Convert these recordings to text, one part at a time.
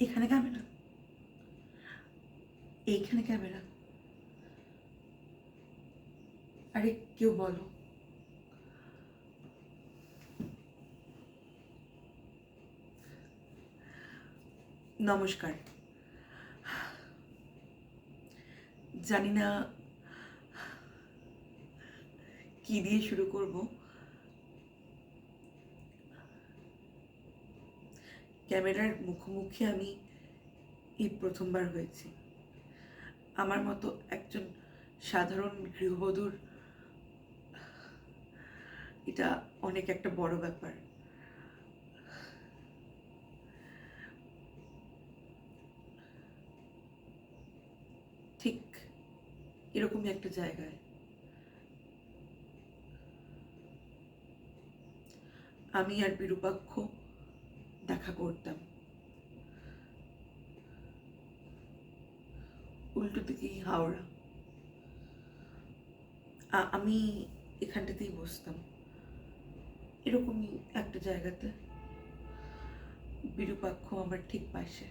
এখানে ক্যামেরা। এইখানে ক্যামেরা। আরে কেউ বলো। নমস্কার। জানি না কি দিয়ে শুরু করব। ক্যামেরার মুখোমুখি আমি এই প্রথমবার হয়েছি। আমার মতো একজন সাধারণ গৃহবধূর, এটা অনেক একটা বড় ব্যাপার। ঠিক এরকমই একটা জায়গায়। আমি আর বিরূপাক্ষ দেখা করতাম। উল্টো দিকেই হাওড়া। আমি এখানটাতেই বসতাম। এরকমই একটা জায়গাতে। বিরূপাক্ষ আমার ঠিক পাশে।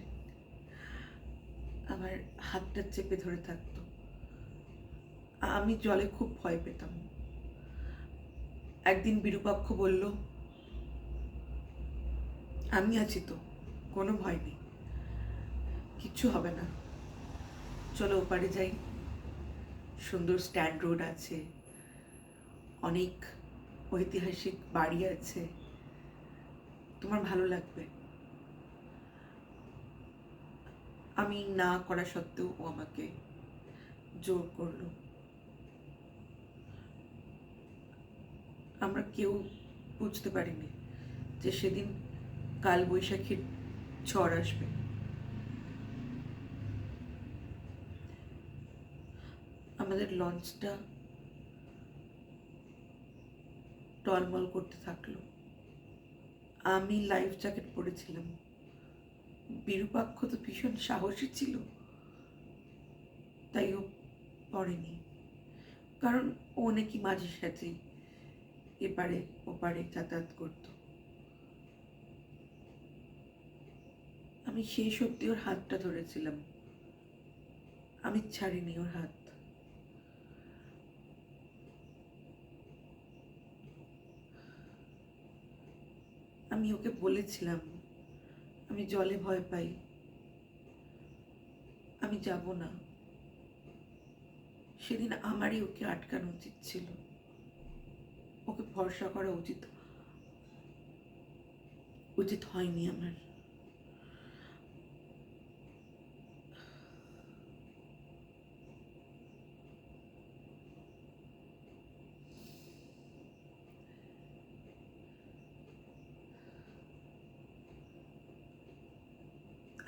আমার হাতটা চেপে ধরে থাকতো। আমি জলে খুব ভয় পেতাম। একদিন বিরূপাক্ষ বলল আমি আছি তো, কোনো ভয় নেই। কিচ্ছু হবে না। চলো ওপারে যাই। সুন্দর স্ট্যান্ড রোড আছে। অনেক ঐতিহাসিক বাড়ি আছে। তোমার ভালো লাগবে। আমি না করা সত্ত্বেও ও আমাকে জোর করল। আমরা কেউ বুঝতে পারিনি যে সেদিন কাল বৈশাখীর ঝড় আসবে। আমাদের লঞ্চটা টলমল করতে থাকল। আমি লাইফ জ্যাকেট পরেছিলাম। বিরূপাক্ষ তো ভীষণ সাহসী ছিল। তাই ও পড়েনি কারণ ও নাকি মাঝে সাথে এপারে ওপারে যাতায়াত করতো। আমি সেই সত্যি ওর হাতটা ধরেছিলাম। আমি ছাড়িনি ওর হাত। আমি ওকে বলেছিলাম, আমি জলে ভয় পাই। আমি যাব না। সেদিন আমারই ওকে আটকানো উচিত ছিল। ওকে ভরসা করা উচিত উচিত হয়নি আমার।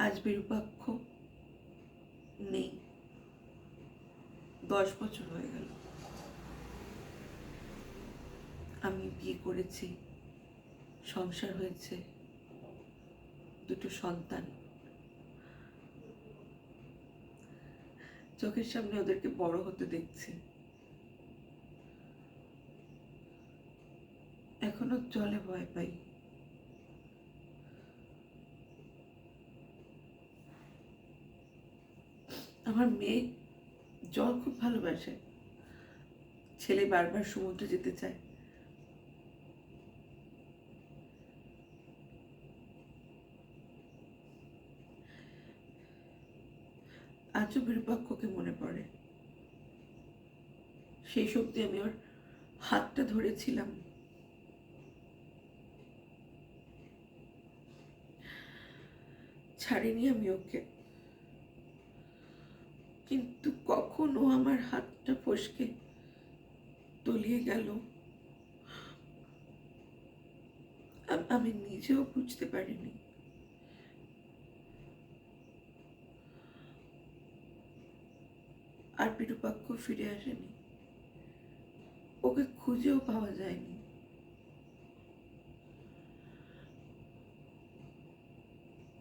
আজ বিরূপাক্ষ নেই। দশ বছর হয়ে গেল। আমি বিয়ে করেছি, সংসার হয়েছে, দুটো সন্তান। চোখের সামনে ওদেরকে বড় হতে দেখছি। এখনও জলে ভয় পাই। আমার মেয়ে জল খুব ভালোবাসে। ছেলে বারবার সমুদ্রে যেতে চায়। আজও বিরূপাক্ষকে মনে পড়ে। সেই সত্যি আমি ওর হাতটা ধরেছিলাম। ছাড়িনি আমি ওকে। কিন্তু কখনো আমার হাতটা ফসকে তলিয়ে গেল। আমি নিজেও বুঝতে পারিনি। আর বিরূপাক্ষ ফিরে আসেনি। ওকে খুঁজেও পাওয়া যায়নি।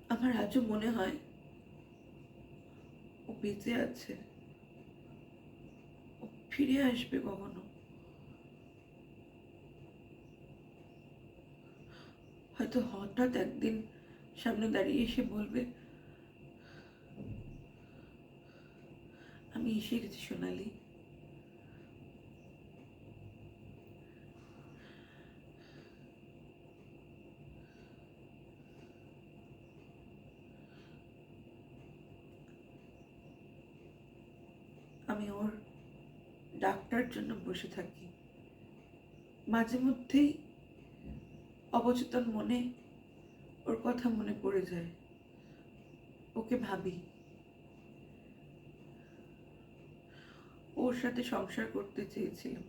আমার আজও মনে হয় বেঁচে আছে। ফিরে আসবে কখনো? হয়তো হঠাৎ একদিন সামনে দাঁড়িয়ে এসে বলবে, আমি এসে গেছি সোনালি। আমি ওর ডাক্তার জন্য বসে থাকি। মাঝে মধ্যেই অবচেতন মনে ওর কথা মনে পড়ে যায়। ওকে ভাবি। ওর সাথে সংসার করতে চেয়েছিলাম।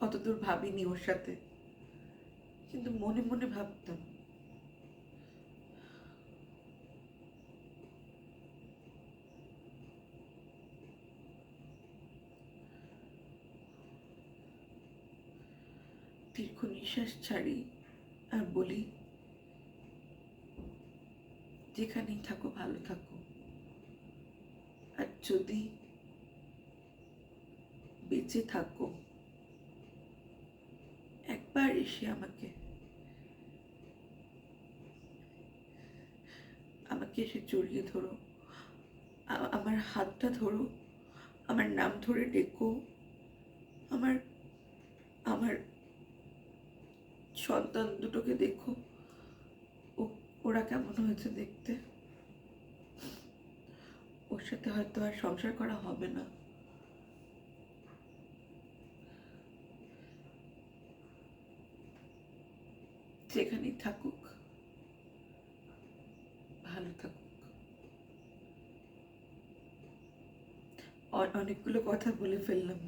অতদূর ভাবিনি ওর সাথে। কিন্তু মনে মনে ভাবতাম দীর্ঘ নিঃশ্বাস ছাড়ি আর বলি, যেখানেই থাকো, ভালো থাকো। আর যদি বেঁচে থাকো, একবার এসে আমাকে আমাকে এসে জড়িয়ে ধরো। আমার হাতটা ধরো, আমার নাম ধরে ডেকো। আমার আমার সন্তান দুটোকে দেখো। ওরা কেমন হয়েছে দেখতে? ওর সাথে হয়তো আর সংসার করা হবে না। যেখানেই থাকুক, ভালো থাকুক। অনেকগুলো কথা বলে ফেললাম।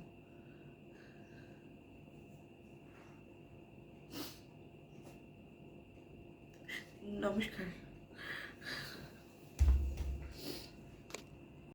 নমস্কার